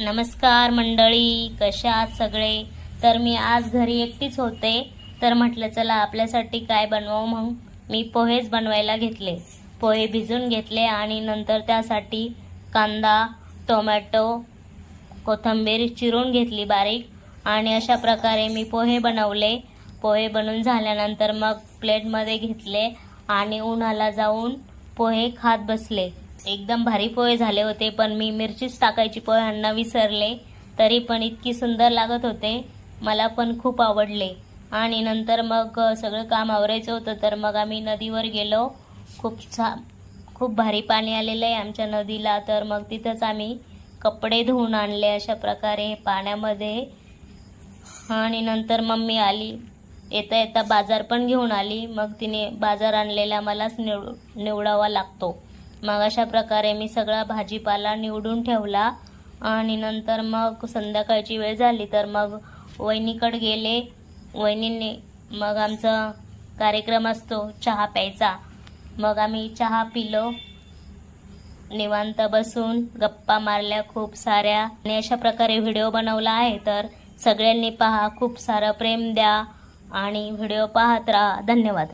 नमस्कार मंडळी कशा आहात सगळे? तर मी आज घरी एकटीच होते. तर म्हटलं चला आपल्यासाठी काय बनवावं मग मी पोहेच बनवायला घेतले. पोहे भिजून घेतले आणि नंतर त्यासाठी कांदा टोमॅटो कोथंबीर चिरून घेतली बारीक. आणि अशा प्रकारे मी पोहे बनवले. पोहे बनवून झाल्यानंतर मग प्लेटमध्ये घेतले आणि उन्हाला जाऊन पोहे खात बसले. एकदम भारी पोहे झाले होते पण मी मिरचीच टाकायची पोह्यांना विसरले तरी पण इतकी सुंदर लागत होते मला पण खूप आवडले. आणि नंतर मग सगळं काम आवरायचं होतं तर मग आम्ही नदीवर गेलो. खूप छा खूप भारी पाणी आलेलं आहे आमच्या नदीला तर मग तिथंच आम्ही कपडे धुवून आणले अशा प्रकारे पाण्यामध्ये. आणि नंतर मम्मी आली. येता येता बाजार पण घेऊन आली. मग तिने बाजार आणलेला मलाच निव निवडावा लागतो. मग अशा प्रकारे मी सगळा भाजीपाला निवडून ठेवला. आणि नंतर मग संध्याकाळची वेळ झाली तर मग वहिनीकडे गेले. वहिनींनी मग आमचा कार्यक्रम असतो चहा प्यायचा. मग आम्ही चहा पिलो. निवांत बसून गप्पा मारल्या खूप साऱ्या. आणि अशा प्रकारे व्हिडिओ बनवला आहे तर सगळ्यांनी पहा खूप सारं प्रेम द्या. आणि व्हिडिओ पाहत राहा. धन्यवाद.